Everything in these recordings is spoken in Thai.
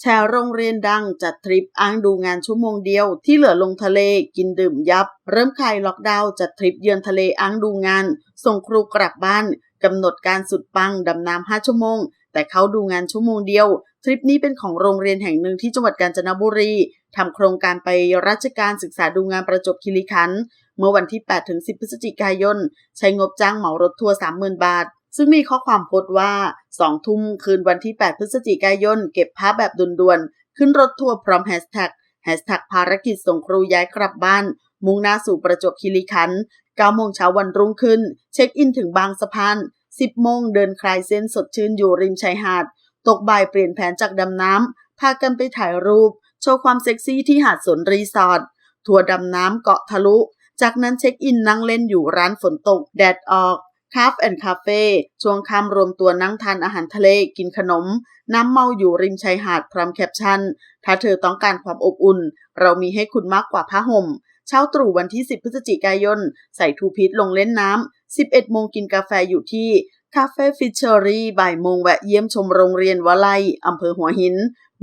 แชร์โรงเรียนดังจัดทริปอ้างดูงานชั่วโมงเดียว ที่เหลือลงทะเลกินดื่มยับ เริ่มคลายล็อกดาวน์จัดทริปเยือนทะเลอ้างดูงาน ส่งครูกลับบ้านกำหนดการสุดปังดำน้ำ5ชั่วโมง แต่เขาดูงานชั่วโมงเดียว ทริปนี้เป็นของโรงเรียนแห่งหนึ่งที่จังหวัดกาญจนบุรีทำโครงการไปราชการศึกษาดูงานประจบคีรีขันธ์เมื่อวันที่ 8-10 พฤศจิกายน ใช้งบจ้างเหมารถทัวร์ 30,000 บาท ซึ่งมีข้อความโพสต์ว่า 2 ทุ่มคืนวันที่ 8 พฤศจิกายน เก็บภาพแบบด่วนๆ ขึ้นรถทัวร์พร้อมแฮชแท็กแฮชแท็กภารกิจส่งครูย้ายกลับบ้าน มุ่งหน้าสู่ประจวบคีรีขันธ์9โมงเช้าวันรุ่งขึ้น เช็คอินถึงบางสะพาน 10 โมงเดินคลายเส้นสดชื่นอยู่ริมชายหาด ตกบ่ายเปลี่ยนแผนจากดำน้ำ พากันไปถ่ายรูป โชว์ความเซ็กซี่ที่หาดสนรีสอร์ท ทัวร์ดำน้ำเกาะทะลุ จากนั้นเช็คอินนั่งเล่นอยู่ร้านฝนตก แดดออก คาฟแอนด์คาเฟ่ช่วงค่ำรวมตัวนั่งทานอาหารทะเลกินขนม น้ำเมาอยู่ริมชายหาดพร้อมแคปชั่น ถ้าเธอต้องการความอบอุ่น เรามีให้คุณมากกว่าผ้าห่ม เช้าตรู่วันที่ 10 พฤศจิกายน ใส่ทูพีทลงเล่นน้ำ 11 โมงกินกาแฟอยู่ที่คาเฟ่ฟิชเชอรี่บ่ายโมงแวะเยี่ยมชมโรงเรียนวะไลอำเภอหัวหิน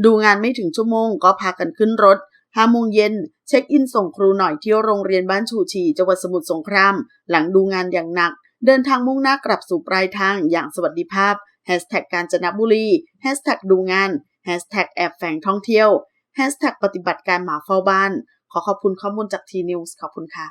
ดูงานไม่ถึงชั่วโมงก็พากันขึ้นรถ5โมงเย็นเช็คอินส่งครูหน่อยที่โรงเรียนบ้านชูชีจังหวัดสมุทรสงคราม หลังดูงานอย่างหนัก เดินทางมุ่งหน้ากลับสู่ปลายทางอย่างสวัสดิภาพแฮชแท็กการจนบุรีแฮชแท็กดูงานแฮชแท็กแอบแฝงท่องเที่ยวแฮชแท็กปฏิบัติการหมาเฝ้าบ้าน ขอขอบคุณข้อมูลจากทีนิวส์ขอบคุณค่ะ